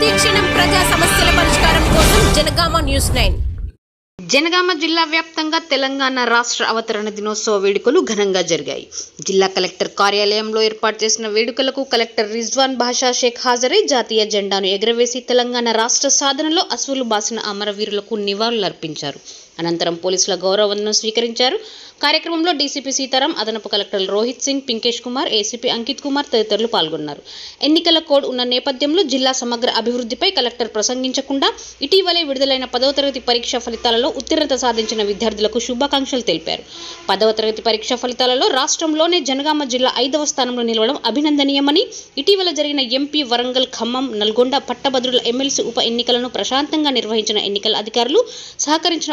ప్రతిక్షణం ప్రజా సమస్యల పరిష్కారం కోసం జనగామ న్యూస్ నైన్. జనగామ జిల్లా వ్యాప్తంగా తెలంగాణ రాష్ట్ర అవతరణ దినోత్సవ వేడుకలు ఘనంగా జరిగాయి. జిల్లా కలెక్టర్ కార్యాలయంలో ఏర్పాటు చేసిన వేడుకలకు కలెక్టర్ రిజ్వాన్ బాషా షేక్ హాజరై జాతీయ జెండాను ఎగరవేసి తెలంగాణ రాష్ట్ర సాధనలో అసువులు బాసిన అమరవీరులకు నివాళులర్పించారు. అనంతరం పోలీసుల గౌరవందనం స్వీకరించారు. కార్యక్రమంలో డీసీపీ సీతారాం అదనపు కలెక్టర్ రోహిత్ సింగ్ పింకేష్ కుమార్ ఏసీపీ అంకిత్ కుమార్ తదితరులు పాల్గొన్నారు. ఎన్నికల కోడ్ ఉన్న నేపథ్యంలో జిల్లా సమగ్ర అభివృద్ధిపై కలెక్టర్ ప్రసంగించకుండా ఇటీవలే విడుదలైన పదవ తరగతి పరీక్ష ఫలితాలలో ఉత్తీర్ణత సాధించిన విద్యార్థులకు శుభాకాంక్షలు తెలిపారు. పదవ తరగతి పరీక్ష ఫలితాలలో రాష్ట్రంలోనే జనగామ జిల్లా ఐదవ స్థానంలో నిలవడం అభినందనీయమని ఇటీవల జరిగిన ఎంపీ వరంగల్ ఖమ్మం నల్గొండ పట్టభద్రుల ఎమ్మెల్సీ ఉప ఎన్నికలను ప్రశాంతంగా నిర్వహించిన ఎన్నికల అధికారులు సహకరించిన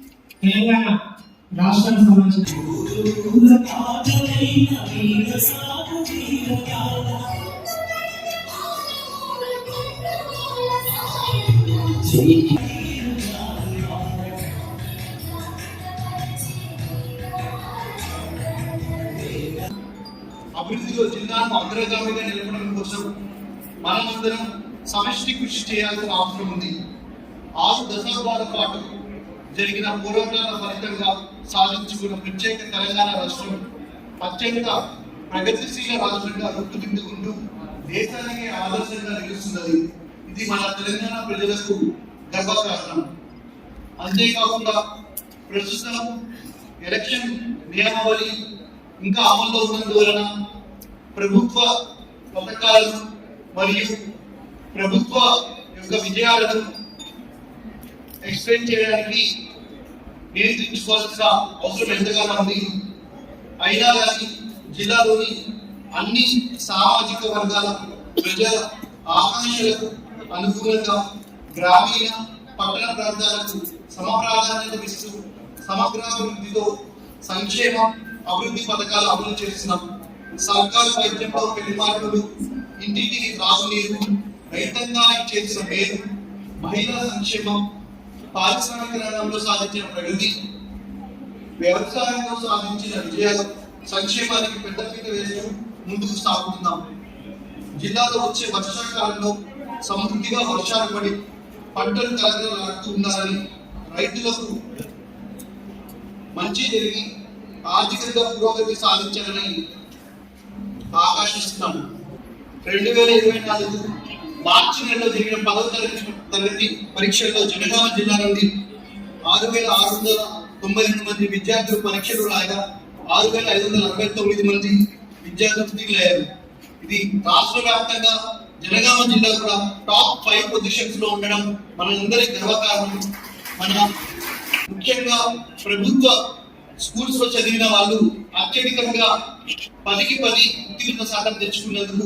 తెలంగాణ రాష్ట్రానికి సంబంధించిన అభివృద్ధిలో జిల్లాను అగ్రగామిగా నిలపడం కోసం మనమందరం సమష్టి కృషి చేయాల్సిన అవసరం ఉంది. ఆరు దశాబ్దాల పాటు జరిగిన పోరాటాల ఫలితంగా సాధించుకున్న ప్రత్యేక తెలంగాణ రాష్ట్రం అత్యంత ప్రగతిశీల రాష్ట్రంగా రూపుదిద్దుకుంటూ దేశానికి ఆదర్శంగా నిలుస్తున్నది. ఇది మన తెలంగాణ ప్రజలకు గర్వకారణం. అంతేకాకుండా ప్రస్తుతం ఎలక్షన్ నియమావళి ఇంకా అమల్లో ఉన్నందువలన ప్రభుత్వ పథకాలను మరియు ప్రభుత్వ యొక్క విజయాలను ఎక్స్ప్లెయిన్ చేయడానికి నియంత్రించుకోవాల్సిన అవసరం ఎంతగానో ఉంది అయినా కానీ జిల్లాలోని అన్ని సామాజిక వర్గాల ప్రజల ఆకాంక్షలకు అనుగుణంగా గ్రామీణ పట్టణ ప్రాంతాలకు సమప్రాధాన్యత ఇస్తూ సమగ్రాభివృద్ధితో సంక్షేమ అభివృద్ధి పథకాలు అమలు చేస్తున్నాం సర్కారు వైద్యంలో పెళ్ళి మార్పులు ఇంటింటికి త్రాగునీరు రైతాంగానికి చేసిన మేలు మహిళా సంక్షేమం పారిశ్రామిక రంగంలో సాధించిన ప్రగతి వ్యవసాయంలో సాధించిన విజయాలు సంక్షేమానికి పెద్దపీట వేస్తూ ముందుకు సాగుతున్నాం. జిల్లాలో వచ్చే వర్షాకాలంలో సమృద్ధిగా వర్షాలు పడి పంటలు కలగలాడుతూ రైతులకు మంచి జరిగి ఆర్థికంగా పురోగతి సాధించాలని ఆకాశిస్తున్నాను రెండు వేల ఇరవై నాలుగు మార్చి నెలలో జరిగిన పదవ తరగతి తరగతి పరీక్షల్లో జనగామ జిల్లా నుండి ఆరు వేల ఆరు వందల తొంభై రెండు మంది విద్యార్థులు పరీక్షలు రాగా ఆరు వేల ఐదు వందల అరవై తొమ్మిది మంది విద్యార్థులు ఉత్తీర్ణులయ్యారు ఇది రాష్ట్ర వ్యాప్తంగా జనగామ జిల్లా కూడా టాప్ ఫైవ్ పొజిషన్స్లో ఉండడం మనందరి గర్వకారణం. మన ముఖ్యంగా ప్రభుత్వ స్కూల్స్లో చదివిన వాళ్ళు అత్యధికంగా పదికి పది ఉత్తీర్ణ శాతం తెచ్చుకున్నందుకు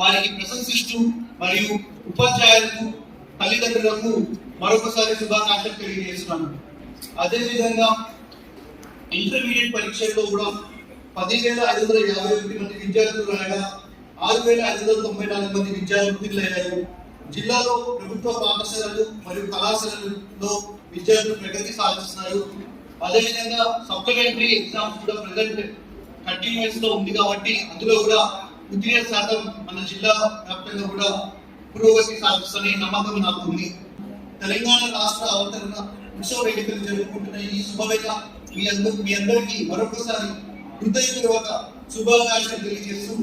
వారికి ప్రశంసిస్తూ మరియు ఉపాధ్యాయులకు తల్లిదండ్రులకు మరొకసారి శుభాకాంక్షలు తెలియజేస్తున్నాను. అదేవిధంగా ఇంటర్మీడియట్ పరీక్షల్లో కూడా పదివేల ఐదు వందల యాభై ఒకటి మంది విద్యార్థులు రాగా ఆరు వేల ఐదు వందల తొంభై నాలుగు మంది విద్యార్థులు అయ్యారు జిల్లాలో ప్రభుత్వ పాఠశాలలు మరియు కళాశాలల్లో విద్యార్థులు ప్రగతి సాధిస్తున్నారు. అదేవిధంగా సప్లిమెంటరీ ఎగ్జామ్స్ కూడా ప్రజెంట్ కంటిన్యూస్లో ఉంది కాబట్టి అందులో కూడా ఉద్యోగ శాతం మన జిల్లా వ్యాప్తంగా కూడా పురోగతి సాధిస్తున్న నమ్మకం నాకు ఉంది. తెలంగాణ రాష్ట్ర అవతరణ ఉత్సవ వేడుకలు జరుపుకుంటున్న ఈ శుభవేళ మీ అందరూ మీ అందరికీ మరొకసారి హృదయపూర్వక శుభాకాంక్షలు తెలియజేస్తూ